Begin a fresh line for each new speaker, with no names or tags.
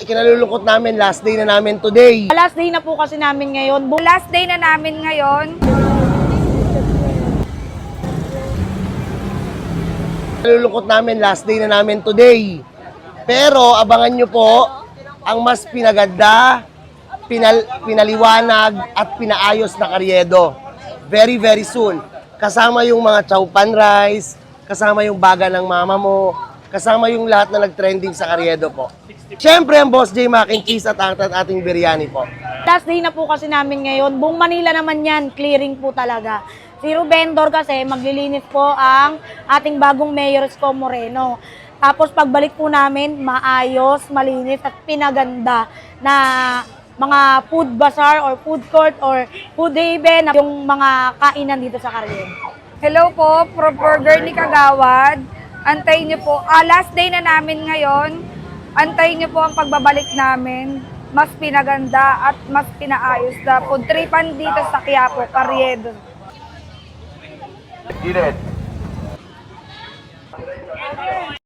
Ikinalulungkot namin, last day na namin today.
Last day na po kasi namin ngayon. Bu-
Last day na namin ngayon.
Ikinalulungkot namin, last day na namin today. Pero abangan nyo po ang mas pinaganda, pinal, pinaliwanag at pinaayos na karyedo. Very, very soon. Kasama yung mga chowpan rice, kasama yung baga ng mama mo, kasama yung lahat na nag-trending sa karyedo po. Siyempre, ang Boss J Mac and Cheese at ang at ating biryani po.
Last day na po kasi namin ngayon. Buong Manila naman yan, clearing po talaga. Zero vendor kasi maglilinis po ang ating bagong Mayor Esco Moreno. Tapos pagbalik po namin, maayos, malinis at pinaganda na mga food bazaar or food court or food haven, yung mga kainan dito sa Carrien.
Hello po, from Burger ni Kagawad. Antayin niyo po. Ah, last day na namin ngayon. Antayin niyo po ang pagbabalik namin. Mas pinaganda at mas pinaayos na food tripan dito sa Quiapo, Carriedo.
Init.